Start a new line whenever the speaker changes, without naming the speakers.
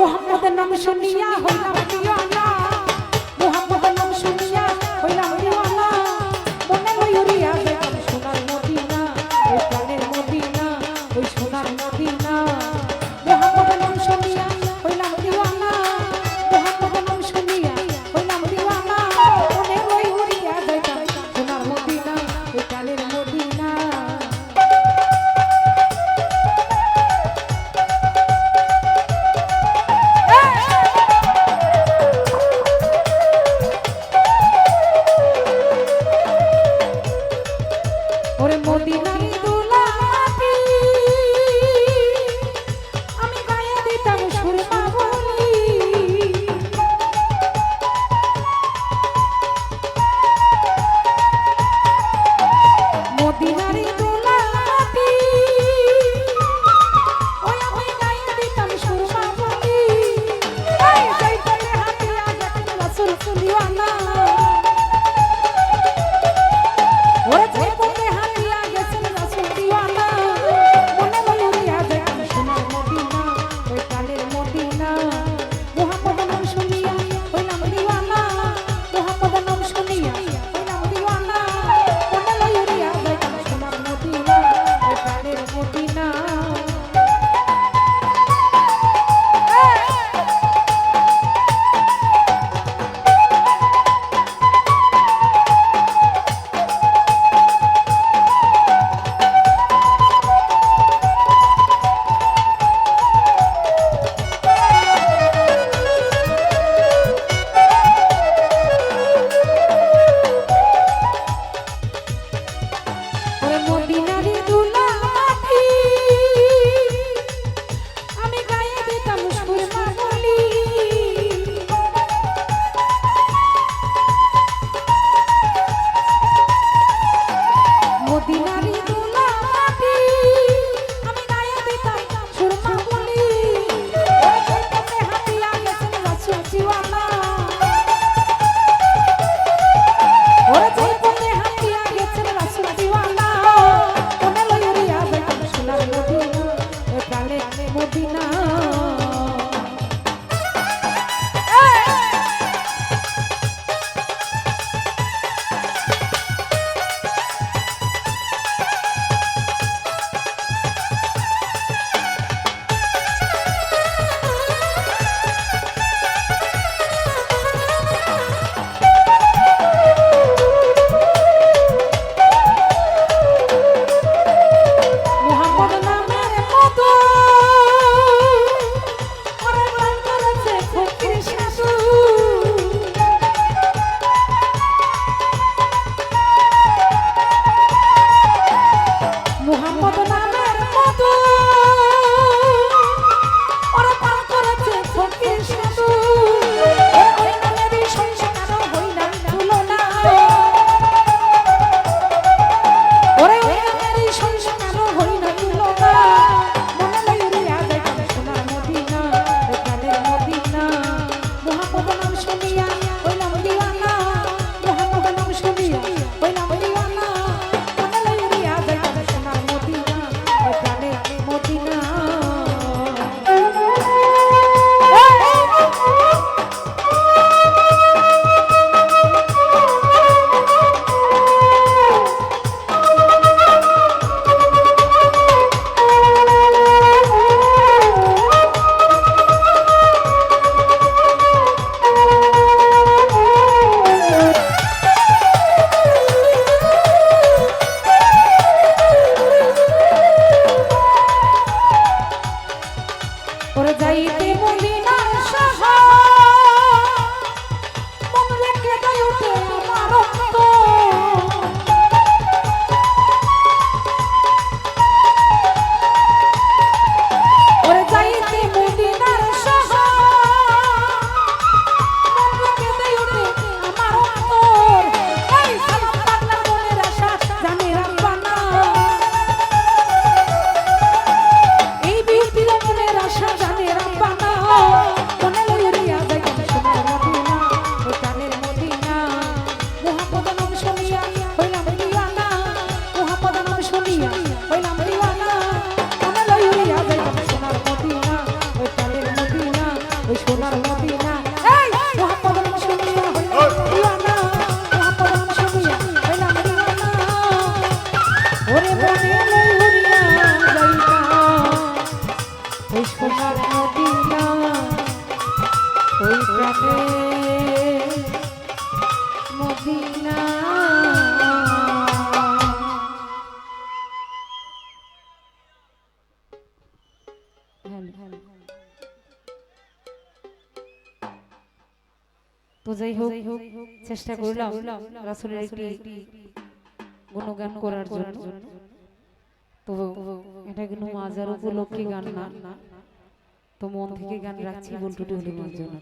মোহাম্মদের নাম শুনিয়া হইলাম দিওয়ানা। মোহাম্মদের নাম শুনিয়া হইলাম দিওয়ানা। মনে ময়ূরিয়া গেলাম সোনার মদিনা ওই প্রাণের মদিনা, ওই যাইতে মদিনার সহায় ওরে মনে লই উড়িয়া যাইতা ওই সোনার মদিনা ওই প্রাণে মদিনা তো যাই হোক চেষ্টা করলাম রাসুলের একটি গুণগান করার জন্য। তো এটা কিন্তু মাজার উপলক্ষে গান না। তো মন থেকে গান রাখছি বল্টুটি হলে জন্য